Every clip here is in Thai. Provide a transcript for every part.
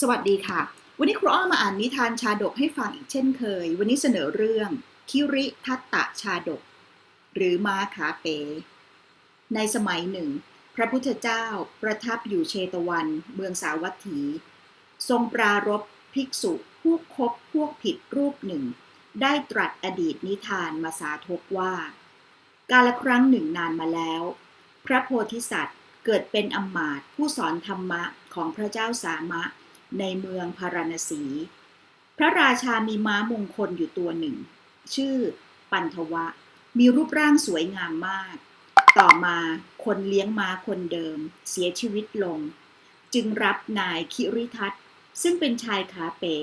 สวัสดีค่ะ วันนี้ครูอ้อมาอ่านนิทานชาดกให้ฟังอีกเช่นเคย วันนี้เสนอเรื่อง คิริทัตตะชาดก หรือม้าขาเป๋ ในสมัยหนึ่ง พระพุทธเจ้าประทับอยู่เชตวัน เมืองสาวัตถี ทรงปรารบภิกษุผู้คบพวกผิดรูปหนึ่ง ได้ตรัสอดีตนิทานมาสาธกว่า กาลครั้งหนึ่งนานมาแล้ว พระโพธิสัตว์เกิดเป็นอำมาตผู้สอนธรรมะของพระเจ้าสามะ ในเมืองพาราณสี พระราชามีม้ามงคลอยู่ตัวหนึ่ง ชื่อปันทวะ มีรูปร่างสวยงามมาก ต่อมาคนเลี้ยงม้าคนเดิม เสียชีวิตลง จึงรับนายคิริทัตซึ่งเป็นชายขาเป๋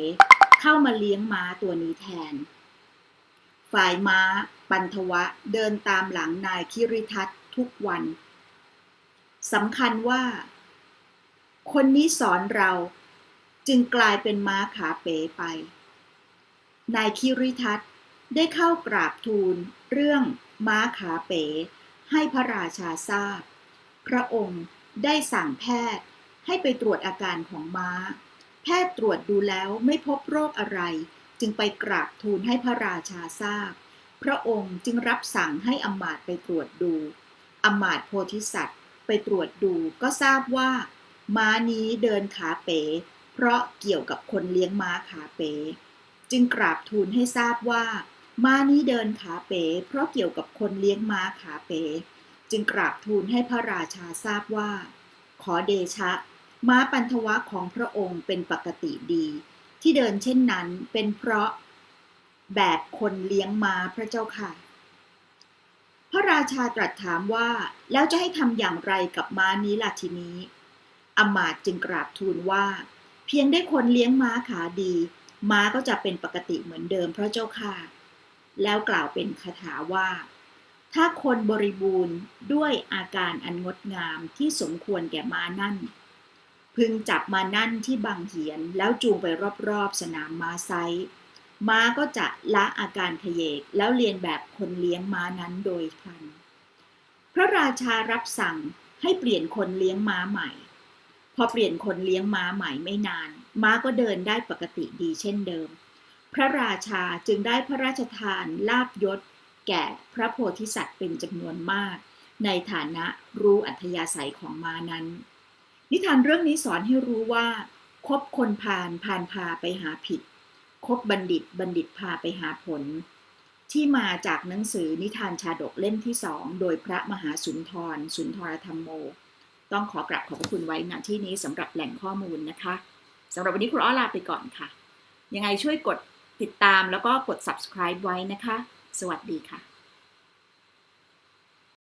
เข้ามาเลี้ยงม้าตัวนี้แทน ฝ่ายม้าปันทวะเดินตามหลังนายคิริทัตทุกวันสำคัญว่า คนนี้สอนเรา จึงกลายเป็นม้าขาเป๋ไป นายคิริทัตได้เข้ากราบทูลเรื่องม้าขาเป๋ให้พระราชาทราบ พระองค์ได้สั่งแพทย์ให้ไปตรวจอาการของม้า แพทย์ตรวจดูแล้วไม่พบโรคอะไร จึงไปกราบทูลให้พระราชาทราบ พระองค์จึงรับสั่งให้อมาตไปตรวจดู อมาตโพธิสัตว์ไปตรวจดูก็ทราบว่า ม้านี้เดินขาเป๋ ราะเกี่ยวกับคนเลี้ยงม้าขาเป๋จึงกราบทูลให้ทราบว่า ม้านี้เดินขาเป๋เพราะเกี่ยวกับคนเลี้ยงม้าขาเป๋จึงกราบทูลให้พระราชาทราบว่า ขอเดชะ ม้าปันทวะของพระองค์เป็นปกติดี ที่เดินเช่นนั้นเป็นเพราะแบบคนเลี้ยงม้าพระเจ้าค่ะ พระราชาตรัสถามว่าแล้วจะให้ทำอย่างไรกับม้านี้ล่ะทีนี้อมาตจึงกราบทูลว่า พียงได้คนเลี้ยงม้าขาดี ม้าก็จะเป็นปกติเหมือนเดิมพระเจ้าค่ะ แล้วกล่าวเป็นคาถาว่า ถ้าคนบริบูรณ์ด้วยอาการอันงดงามที่สมควรแก่ม้านั่น พึงจับมานั่นที่บางเหียนแล้วจูงไปรอบๆสนามม้าไซม้าก็จะละอาการขยเยกแล้วเรียนแบบคนเลี้ยงม้านั้นโดยพลัน พระราชารับสั่งให้เปลี่ยนคนเลี้ยงม้าใหม่ พอเปลี่ยนคนเลี้ยงม้าใหม่ไม่นาน ม้าก็เดินได้ปกติดีเช่นเดิม พระราชาจึงได้พระราชทานลาบยศ แก่พระโพธิสัตว์เป็นจำนวนมาก ในฐานะรู้อัธยาศัยของม้านั้น นิทานเรื่องนี้สอนให้รู้ว่า คบคนพาลพาลพาไปหาผิด คบบัณฑิตบัณฑิตพาไปหาผล ที่มาจากหนังสือนิทานชาดกเล่มที่สองโดยพระมหาสุนทร สุนทรธรรมโม ต้องขอกราบขอบพระคุณไว้ณที่นี้สำหรับแหล่งข้อมูลนะคะสำหรับวันนี้ครูอ้อลาไปก่อนค่ะ ยังไงช่วยกดติดตามแล้วก็กด subscribe ไว้นะคะ สวัสดีค่ะ